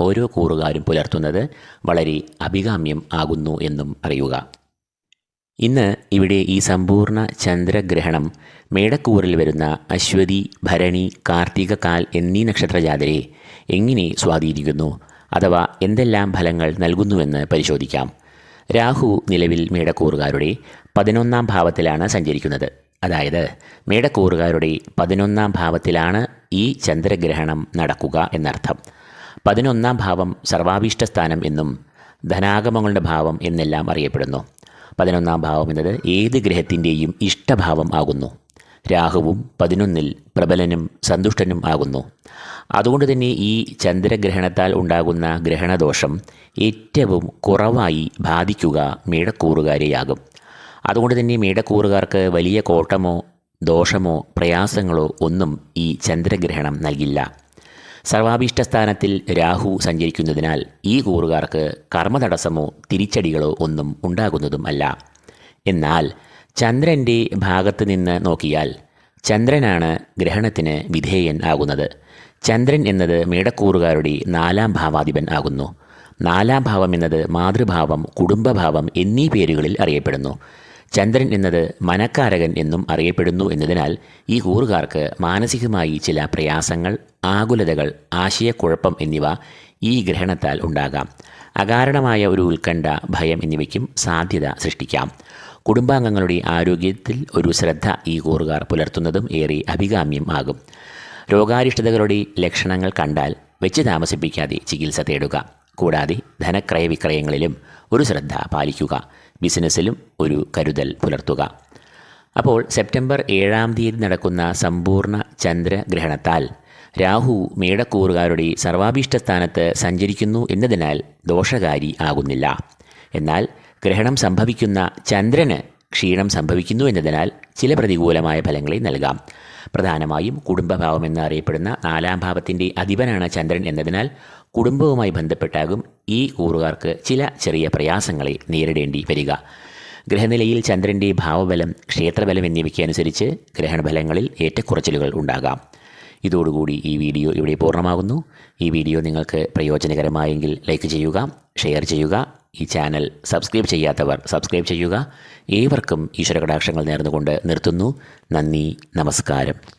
ഓരോ കൂറുകാരും പുലർത്തുന്നത് വളരെ അഭികാമ്യം ആകുന്നു എന്നും അറിയുക. ഇന്ന് ഇവിടെ ഈ സമ്പൂർണ ചന്ദ്രഗ്രഹണം മേടക്കൂറിൽ വരുന്ന അശ്വതി ഭരണി കാർത്തിക കാൽ എന്നീ നക്ഷത്രജാതരെ എങ്ങനെ സ്വാധീനിക്കുന്നു? അഥവാ എന്തെല്ലാം ഫലങ്ങൾ നൽകുന്നുവെന്ന് പരിശോധിക്കാം. രാഹു നിലവിൽ മേടക്കൂറുകാരുടെ പതിനൊന്നാം ഭാവത്തിലാണ് സഞ്ചരിക്കുന്നത്. അതായത് മേടക്കൂറുകാരുടെ പതിനൊന്നാം ഭാവത്തിലാണ് ഈ ചന്ദ്രഗ്രഹണം നടക്കുക എന്നർത്ഥം. പതിനൊന്നാം ഭാവം സർവാഭീഷ്ടസ്ഥാനം എന്നും ധനാഗമങ്ങളുടെ ഭാവം എന്നെല്ലാം അറിയപ്പെടുന്നു. പതിനൊന്നാം ഭാവം എന്നത് ഏത് ഗ്രഹത്തിന്റെയും ഇഷ്ടഭാവം ആകുന്നു. രാഹുവും പതിനൊന്നിൽ പ്രബലനും സന്തുഷ്ടനും ആകുന്നു. അതുകൊണ്ട് തന്നെ ഈ ചന്ദ്രഗ്രഹണത്താൽ ഉണ്ടാകുന്ന ഗ്രഹണദോഷം ഏറ്റവും കുറവായി ബാധിക്കുക മേടക്കൂറുകാരെയാകും. അതുകൊണ്ട് തന്നെ മേടക്കൂറുകാർക്ക് വലിയ കോട്ടമോ ദോഷമോ പ്രയാസങ്ങളോ ഒന്നും ഈ ചന്ദ്രഗ്രഹണം നൽകില്ല. സർവാഭീഷ്ടസ്ഥാനത്തിൽ രാഹു സഞ്ചരിക്കുന്നതിനാൽ ഈ കൂറുകാർക്ക് കർമ്മതടസ്സമോ തിരിച്ചടികളോ ഒന്നും ഉണ്ടാകുന്നതും അല്ല. എന്നാൽ ചന്ദ്രന്റെ ഭാഗത്ത് നിന്ന് നോക്കിയാൽ ചന്ദ്രനാണ് ഗ്രഹണത്തിന് വിധേയൻ ആകുന്നത്. ചന്ദ്രൻ എന്നത് മേടക്കൂറുകാരുടെ നാലാം ഭാവാധിപൻ ആകുന്നു. നാലാം ഭാവം എന്നത് മാതൃഭാവം കുടുംബഭാവം എന്നീ പേരുകളിൽ അറിയപ്പെടുന്നു. ചന്ദ്രൻ എന്നത് മനക്കാരകൻ എന്നും അറിയപ്പെടുന്നു എന്നതിനാൽ ഈ കൂറുകാർക്ക് മാനസികമായി ചില പ്രയാസങ്ങൾ ആകുലതകൾ ആശയക്കുഴപ്പം എന്നിവ ഈ ഗ്രഹണത്താൽ ഉണ്ടാകാം. അകാരണമായ ഒരു ഉത്കണ്ഠ ഭയം എന്നിവയ്ക്കും സാധ്യത സൃഷ്ടിക്കാം. കുടുംബാംഗങ്ങളുടെ ആരോഗ്യത്തിൽ ഒരു ശ്രദ്ധ ഈ കൂറുകാർ പുലർത്തുന്നതും ഏറെ അഭികാമ്യം ആകും. രോഗാരിഷ്ടതകളുടെ ലക്ഷണങ്ങൾ കണ്ടാൽ വെച്ച് താമസിപ്പിക്കാതെ ചികിത്സ തേടുക. കൂടാതെ ധനക്രയ വിക്രയങ്ങളിലും ഒരു ശ്രദ്ധ പാലിക്കുക ബിസിനസ്സിലും ഒരു കരുതൽ പുലർത്തുക. അപ്പോൾ സെപ്റ്റംബർ ഏഴാം തീയതി നടക്കുന്ന സമ്പൂർണ ചന്ദ്രഗ്രഹണത്താൽ രാഹു മേടക്കൂറുകാരുടെ സർവാഭീഷ്ട സ്ഥാനത്ത് സഞ്ചരിക്കുന്നു എന്നതിനാൽ ദോഷകാരി ആകുന്നില്ല. എന്നാൽ ഗ്രഹണം സംഭവിക്കുന്ന ചന്ദ്രന് ക്ഷീണം സംഭവിക്കുന്നു എന്നതിനാൽ ചില പ്രതികൂലമായ ഫലങ്ങളെ നൽകാം. പ്രധാനമായും കുടുംബഭാവം എന്നറിയപ്പെടുന്ന നാലാം ഭാവത്തിന്റെ അധിപനാണ് ചന്ദ്രൻ എന്നതിനാൽ കുടുംബവുമായി ബന്ധപ്പെട്ടാകും ഈ കൂറുകാർക്ക് ചില ചെറിയ പ്രയാസങ്ങളെ നേരിടേണ്ടി വരിക. ഗ്രഹനിലയിൽ ചന്ദ്രന്റെ ഭാവബലം ക്ഷേത്രബലം എന്നിവയ്ക്ക് അനുസരിച്ച് ഗ്രഹണഫലങ്ങളിൽ ഏറ്റക്കുറച്ചിലുകൾ ഉണ്ടാകാം. ഇതോടുകൂടി ഈ വീഡിയോ ഇവിടെ പൂർണമാകുന്നു. ഈ വീഡിയോ നിങ്ങൾക്ക് പ്രയോജനകരമായെങ്കിൽ ലൈക്ക് ചെയ്യുക ഷെയർ ചെയ്യുക ഈ ചാനൽ സബ്സ്ക്രൈബ് ചെയ്യാത്തവർ സബ്സ്ക്രൈബ് ചെയ്യുക. ഏവർക്കും ഈശ്വരകടാക്ഷങ്ങൾ നേർന്നുകൊണ്ട് നിർത്തുന്നു. നന്ദി നമസ്കാരം.